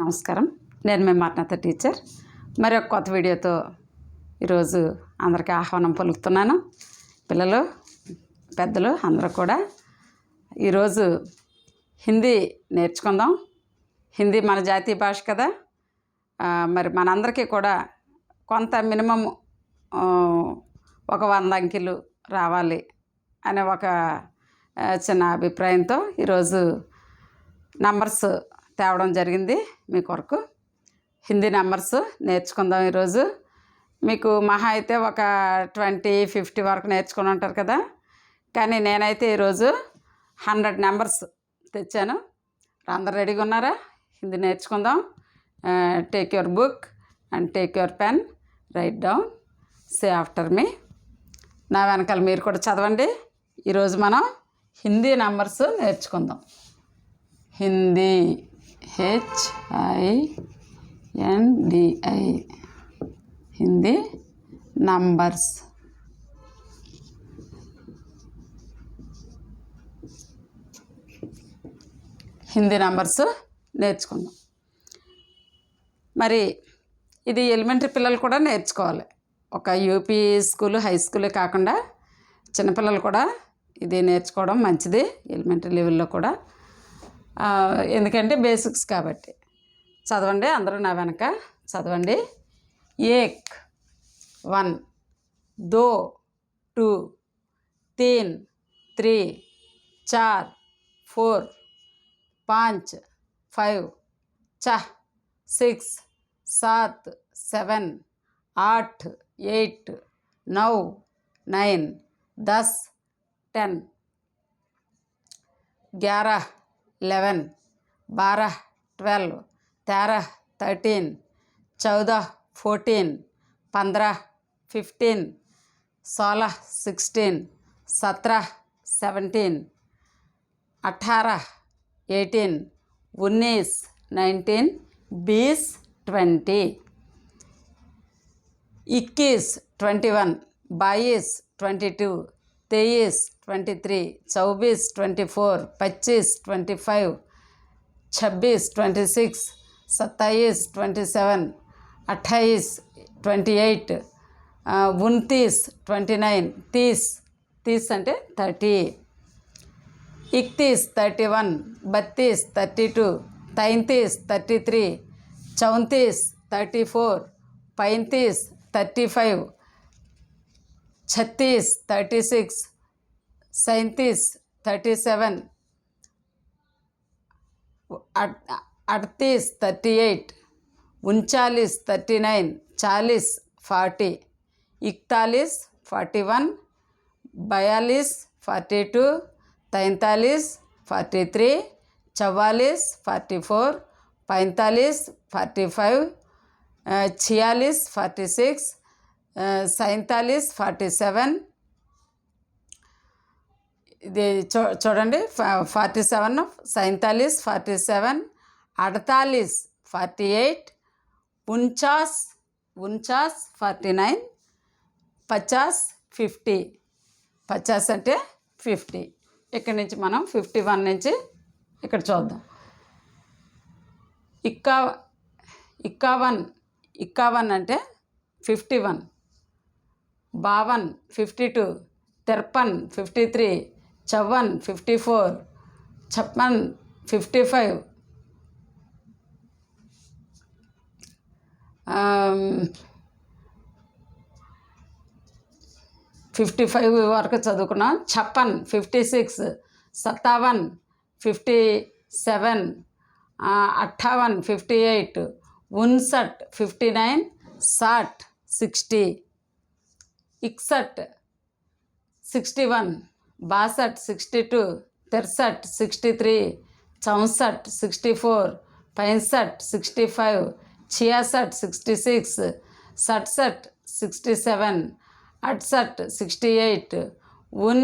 నమస్కారం. నేను మీ మార్నత టీచర్. మరి ఒక కొత్త వీడియోతో ఈరోజు అందరికీ ఆహ్వానం పలుకుతున్నాను. పిల్లలు పెద్దలు అందరూ కూడా ఈరోజు హిందీ నేర్చుకుందాం. హిందీ మన జాతీయ భాష కదా. మరి మనందరికీ కూడా కొంత మినిమం ఒక వంద అంకెలు రావాలి అనే ఒక చిన్న అభిప్రాయంతో ఈరోజు నంబర్స్ తేవడం జరిగింది మీ కొరకు. హిందీ నెంబర్స్ నేర్చుకుందాం ఈరోజు. మీకు మహా అయితే ఒక ట్వంటీ ఫిఫ్టీ వరకు నేర్చుకుని ఉంటారు కదా. కానీ నేనైతే ఈరోజు హండ్రెడ్ నెంబర్స్ తెచ్చాను. అందరు రెడీగా ఉన్నారా? హిందీ నేర్చుకుందాం. Take your book and take your pen write down say after me. నా వెనకాల మీరు కూడా చదవండి. ఈరోజు మనం హిందీ నెంబర్స్ నేర్చుకుందాం. Hindi. H I N D I Hindi numbers Hindi numbers నేర్చుకుందాం. మరి ఇది ఎలిమెంటరీ పిల్లలు కూడా నేర్చుకోవాలి. ఒక యూపీ స్కూల్ హై స్కూలే కాకుండా చిన్నపిల్లలు కూడా ఇది నేర్చుకోవడం మంచిది. ఎలిమెంటరీ లెవెల్లో కూడా. ఎందుకంటే బేసిక్స్ కాబట్టి చదవండి అందరూ నా వెనక చదవండి ఏక్ వన్ దో టూ తీన్ త్రీ చార్ ఫోర్ పాంచ్ ఫైవ్ छः सिक्स सात सेवन आठ एट नौ नाइन दस टेन ग्यारह इलेवन बारह ट्वेल्व तेरह थर्टीन चौदह फोर्टीन पंद्रह फिफ्टीन सोलह सिक्सटीन सत्रह सेवनटीन अठारह एटीन उन्नीस नाइनटीन बीस ट्वेंटी इक्कीस ट्वेंटी वन बाईस ट्वेंटी टू तेईस ट्वेंटी थ्री चौबीस ट्वेंटी फोर पच्चीस ट्वेंटी फाइव छब्बीस ट्वेंटी सिक्स सत्ताईस ट्वेंटी सेवन अट्ठाईस ट्वेंटी एट उनतीस ट्वेंटी नाइन तीस तीस అంటే థర్టీ इकतीस थर्टी वन बत्तीस थर्टी टू तैंतीस थर्टी थ्री चौंतीस थर्टी फोर पैंतीस थर्टी फाइव छत्तीस थर्टी सिक्स सैंतीस थर्टी सेवन अड़तीस थर्टी एट, उनचालीस थर्टी नाइन, चालीस फोर्टी, इकतालीस फोर्टी वन, बयालीस फोर्टी टू, तैंतालीस फोर्टी थ्री, चवालीस फोर्टी फोर, पैंतालीस फोर्टी फाइव, छियालीस फोर्टी सिक्स सैंतालीस फोर्टी सेवन ఇది చూ చూడండి ఫార్టీ సెవెన్ సైంతాలీస్ ఫార్టీ సెవెన్ అడతాలీస్ ఫార్టీ ఎయిట్ ఉన్చాస్ ఉన్చాస్ ఫార్టీ నైన్ పచాస్ ఫిఫ్టీ. పచాస్ అంటే ఫిఫ్టీ. ఇక్కడ నుంచి మనం ఫిఫ్టీ వన్ నుంచి ఇక్కడ చూద్దాం. ఇక్కా ఇక్కా వన్ ఇక్కా వన్ అంటే ఫిఫ్టీ వన్. బావన్ ఫిఫ్టీ టూ. తెర్పన్ ఫిఫ్టీ త్రీ. చవన్ ఫిఫ్టీ ఫోర్ చప్పన్ ఫిఫ్టీ ఫైవ్. ఫిఫ్టీ ఫైవ్ వరకు చదువుకున్నాం. చప్పన్ ఫిఫ్టీ సిక్స్ సత్తావన్ ఫిఫ్టీ సెవెన్ అట్టావన్ ఫిఫ్టీ ఎయిట్ ఉన్సట్ ఫిఫ్టీ నైన్ సాట్ సిక్స్టీ ఇక్సట్ సిక్స్టీ వన్. बासठ सिक्सटी टू तिरसठ सिक्सटी थ्री चौंसठ सिक्सटी फोर पैंसठ सिक्सटी फाइव छियासठ सिक्सटी सिक्स सड़सठ सिक्सटी सेवन अड़सठ सिक्सटी एट उन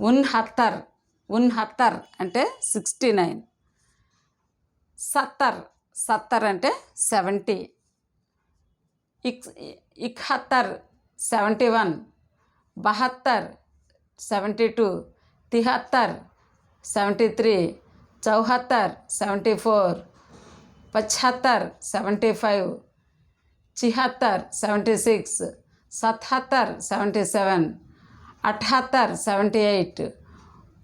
उनहत्तर उनहत्तर అంటే సిక్స్టీ నైన్ సత్తర్ సత్తర్ అంటే సెవెంటీ ఇక్ ఇకహత్తర్ సెవెంటీ వన్ బహత్తర్ सेवेंटी टू तिहत्तर सेवेंटी थ्री चौहत्तर सेवेंटी फोर पचहत्तर सेवेंटी फाइव छिहत्तर सेवेंटी सिक्स सतहत्तर सेवेंटी सेवन अठहत्तर सेवेंटी एट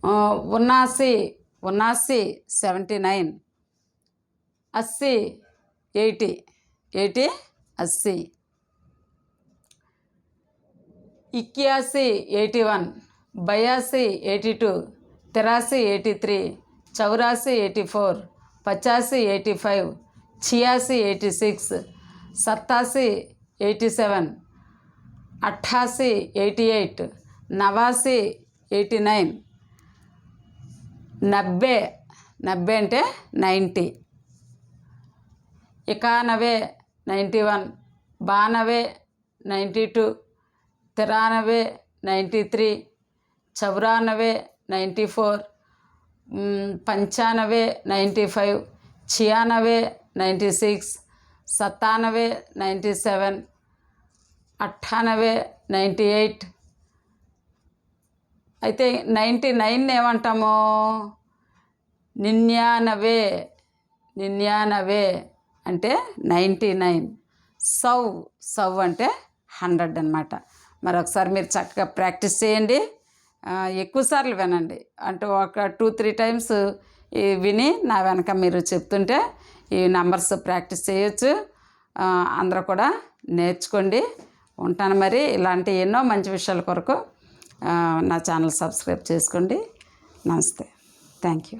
उन्नासी उन्नासी सेवेंटी नाइन अस्सी एटी एटी अस्सी, इक्यासी एटी वन बयासी एटी टू तिरासी एटी थ्री चौरासी एटी फोर पचासी एटी फाइव छियासी एटी सिक्स सत्तासी एटी सेवन अट्ठासी एटी एट नवासी एटी నైన్ నబ్బే నబ్బే అంటే నైంటీ ఇకానవే నైంటీ వన్ బానవే నైంటీ టూ తిరానవే నైంటీ త్రీ చౌరానవే నైంటీ ఫోర్ पंचानवे नाइन्टी फाइव छियानवे नाइन्टी सिक्स सत्तानवे नाइन्टी सेवन అట్టానవే నైంటీ ఎయిట్ అయితే నైంటీ నైన్ ఏమంటాము నిన్యానవే నిన్యానవే అంటే నైంటీ నైన్ సౌ సౌ అంటే హండ్రెడ్ అనమాట మరొకసారి మీరు చక్కగా ప్రాక్టీస్ చేయండి ఆ, ఎక్కువసార్లు వినండి. అంటే ఒక టూ త్రీ టైమ్స్ విని నా వెనక మీరు చెప్తుంటే ఈ నంబర్స్ ప్రాక్టీస్ చేయొచ్చు. అందరూ కూడా నేర్చుకోండి. ఉంటాను మరి. ఇలాంటి ఎన్నో మంచి విషయాల కొరకు నా ఛానల్ సబ్స్క్రైబ్ చేసుకోండి. నమస్తే. Thank you.